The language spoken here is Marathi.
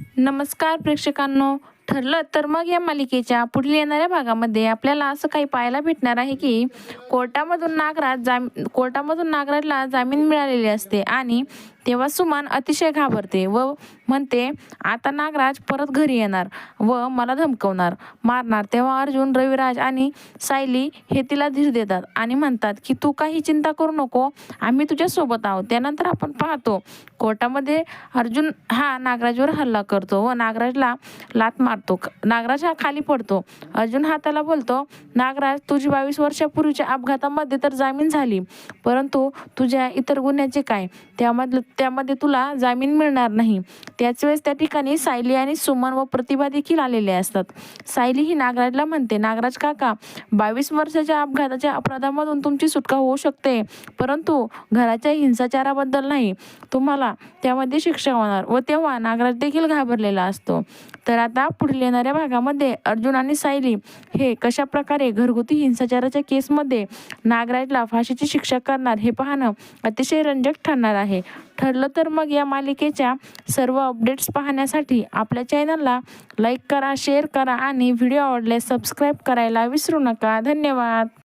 नमस्कार प्रेक्षकांनो. ठरलं तर मग या मालिकेच्या पुढील येणाऱ्या भागामध्ये आपल्याला असं काही पाहायला भेटणार आहे की कोर्टामधून नागराज जाम कोर्टामधून नागराजला जामीन मिळालेली असते आणि तेव्हा सुमन अतिशय घाबरते व म्हणते आता नागराज परत घरी येणार व मला धमकवणार मारणार. तेव्हा अर्जुन रविराज आणि सायली हे तिला धीर देतात आणि म्हणतात की तू काही चिंता करू नको. आम्ही तुझ्यासोबत आहोत. त्यानंतर आपण पाहतो. कोर्टामध्ये अर्जुन हा नागराजवर हल्ला करतो व नागराजला लात मारतो. नागराज हा खाली पडतो. अर्जुन हा त्याला बोलतो नागराज तुझी बावीस वर्षापूर्वीच्या अपघातामध्ये तर जामीन झाली. परंतु तुझ्या इतर गुन्ह्याचे काय? त्यामधलं त्यामध्ये तुला जामीन मिळणार नाही. त्याच वेळेस त्या ठिकाणी सायली आणि सुमन व प्रतिभा देखील आलेले असतात. सायली ही नागराजला म्हणते नागराज काका बावीस वर्षाच्या अपघाताच्या अपराधामधून तुमची सुटका होऊ शकते परंतु घराच्या हिंसाचाराबद्दल नाही. तुम्हाला त्यामध्ये शिक्षा होणार व तेव्हा नागराज देखील घाबरलेला असतो. तर आता पुढील येणाऱ्या भागामध्ये अर्जुन आणि सायली हे कशा प्रकारे घरगुती हिंसाचाराच्या केसमध्ये नागराजला फाशीची शिक्षा करणार हे पाहणं अतिशय रंजक ठरणार आहे. ठरलं तर मग या मालिकेच्या सर्व अपडेट्स पाहण्यासाठी आपल्या चॅनलला लाईक करा शेअर करा आणि व्हिडिओ आवडल्यास सबस्क्राईब करायला विसरू नका. धन्यवाद.